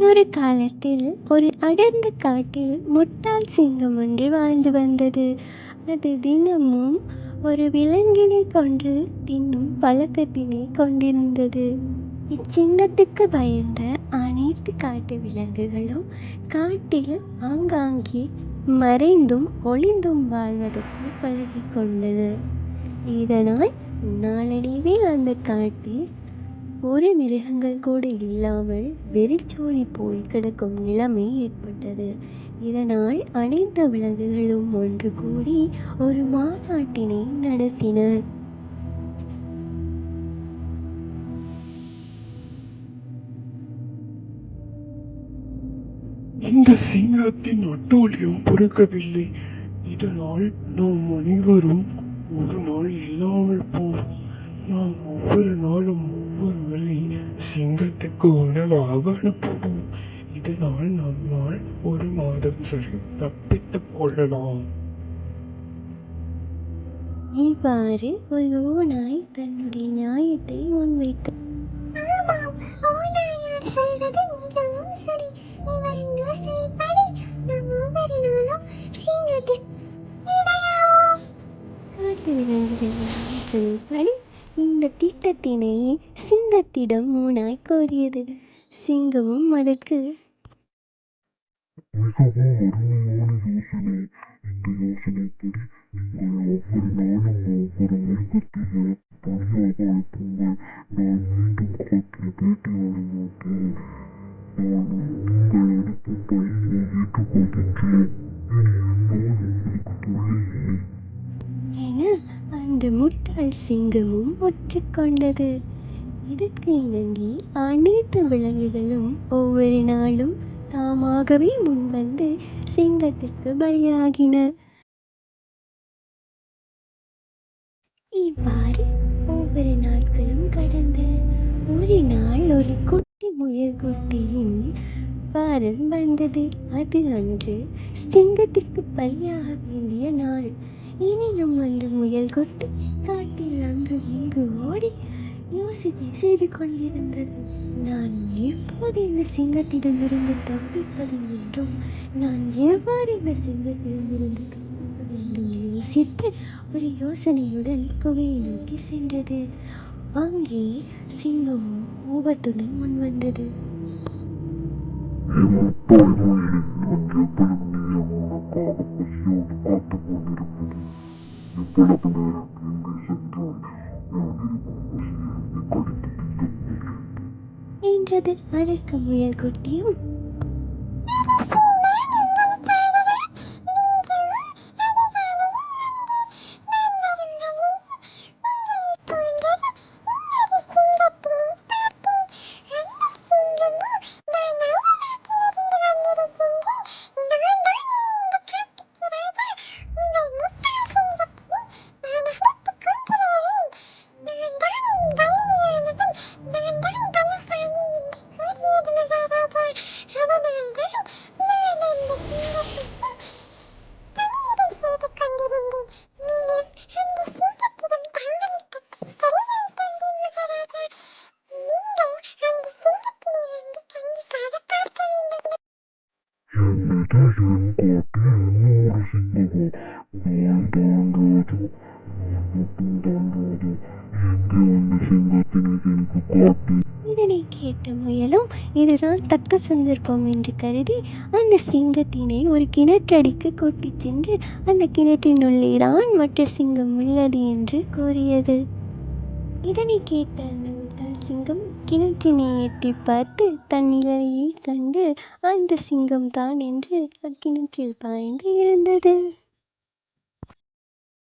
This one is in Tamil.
முன்னொரு காலத்தில் ஒரு அடர்ந்த காட்டில் முட்டாள் சிங்கம் ஒன்று வாழ்ந்து வந்தது. அது தினமும் ஒரு விலங்கினை கொன்று தின்னும் பழக்கத்தினை கொண்டிருந்தது. இச்சிங்கத்துக்கு பயந்த அனைத்து காட்டு விலங்குகளும் காட்டில் ஆங்காங்கே மறைந்தும் ஒளிந்தும் வாழ்வதற்கு பழகிக்கொண்டது இதனால் நாளடைவில் அந்த காட்டில் ஒரு மிருகங்கள் கூட இல்லாமல் வெறிச்சோடி போய் கிடக்கும் நிலைமை ஏற்பட்டது. இதனால் அனைத்து விலங்குகளும் ஒன்று கூடி ஒரு மாநாட்டினை நடத்தினர் இந்த சிங்கத்தின் அட்டூழியம் பொறுக்கவில்லை. இதனால் நாம் அனைவரும் ஒரு நாள் இல்லாமல் போவோம். நாம் ஒவ்வொரு நாளும் ஒவ்வொரு சிங்கத்துக்கு உணவாக அனுப்புவோம். இதனால் நம்மால் ஒரு மாதம் சரி தப்பித்துக் கொள்ளலாம் இவ்வாறு ஒரு ஓநாய் தன்னுடைய நியாயத்தை முன்வைத்தது காட்டு இந்த திட்டத்தினை சிங்கத்திடம் ஓநாய் கோரியது சிங்கமும் அதற்கு மிகவும் அருமையான யோசனை. இந்த யோசனைப்படி நீங்கள் ஒவ்வொரு நாளும் ஒவ்வொரு மிருகத்தையும் பணியாக அனுப்புங்கள் நான் மீண்டும் காட்டில் வேட்டையாட மாட்டேன் நான் நீங்கள் அனுப்பும் பணியை ஏற்றுக்கொள்கின்றேன். இனி என்னால் உங்களுக்கு தொல்லை இல்லை என அந்த முட்டாள் சிங்கமும் ஒற்றுக்கொண்டது இதற்கு இணங்கி அனைத்து விலங்குகளும் ஒவ்வொரு நாளும் தாமாகவே முன்வந்து சிங்கத்திற்கு பலியாகின. இவ்வாறு ஒவ்வொரு நாட்களும் கடந்து ஒரு நாள் ஒரு குட்டி முயல் குட்டியின் வாரம் வந்தது அது அன்று சிங்கத்திற்கு பலியாக வேண்டிய நாள் இனியும் அந்த முயல் கொட்டு காட்டில் அங்கு இங்கு ஓடி யோசனை செய்து கொண்டிருந்தது. நான் எப்போது இந்த சிங்கத்திடமிருந்து தப்பிப்பது என்றும் நான் எவ்வாறு இந்த சிங்கத்திடமிருந்து தப்பிப்பது என்றும் யோசித்து ஒரு யோசனையுடன் குகையை நோக்கி சென்றது. அங்கே சிங்கமும் கோபத்துடன் முன் எவ்வளவு நேரம் எங்கே முயலில் நான் எவ்வளவு நேரமாக காத்துக் கொண்டிருப்பது எவ்வளவு நேரம் எங்கே எங்கே வந்து சிங்கத்தினை எனக்கு காட்டு இதனை கேட்ட முயலும் இதுதான் தக்க சந்தர்ப்பம் என்று கருதி அந்த சிங்கத்தினை ஒரு கிணற்றடிக்கு கூட்டிச் சென்று அந்த கிணற்றின் உள்ளே தான் மற்ற சிங்கம் உள்ளது என்று கூறியது. இதனை கேட்ட அந்த சிங்கம் கிணற்றினை எட்டி பார்த்து தன் நிழலையே கண்டு அந்த சிங்கம் தான் என்று அக்கிணற்றில் பாய்ந்து இருந்தது